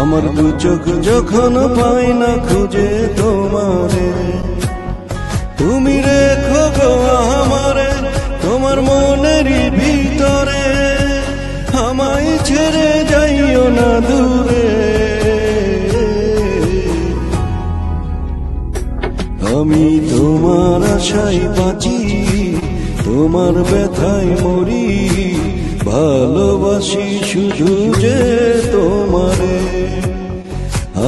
আমার দু চোখ যখন পায় না খুঁজে তোমারে। তুমি রেখো গো আমারে, তোমার মনেরই ভিতরে। আমায় ছেড়ে যাইও না দূরে। আমি তোমার আশায় বাঁচি, তোমার ব্যথায় মরি। ভালোবাসি শুধু যে তোমারে।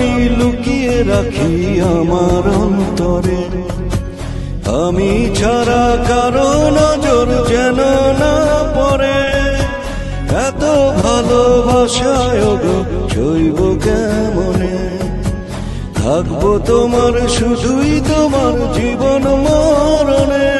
আমি লুকিয়ে রাখি আমার অন্তরে। আমি ছাড়া কারও নজর যেন না পড়ে। এত ভালোবাসায় জৈব কেমনে? থাকব তোমার, শুধুই তোমার জীবন মরণে।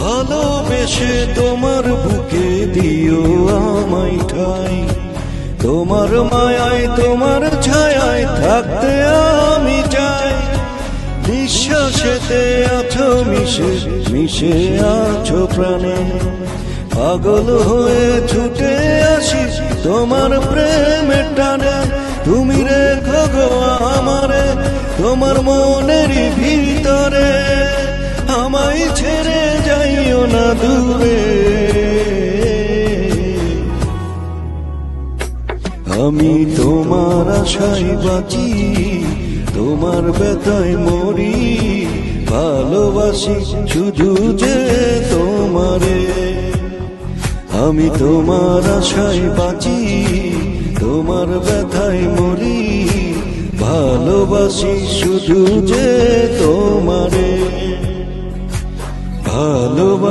ভালোবেসে তোমার বুকে দিও আমায় ঠাই। তোমার মায়ায়, তোমার ছায়ায় থাকতে আমি চাই। নিঃশ্বাসেতে আছো মিশে মিশে আছো প্রাণে। পাগল হয়ে ছুটে আসি তোমার প্রেমের টানে। তুমি রেখো গো দূরে আমি তোমার আশায় বাঁচি, তোমার ব্যথায় মরি, ভালোবাসি শুধু যে তোমারে। আমি তোমার আশায় বাঁচি, তোমার ব্যথায় মরি, ভালোবাসি শুধু যে তোমারে।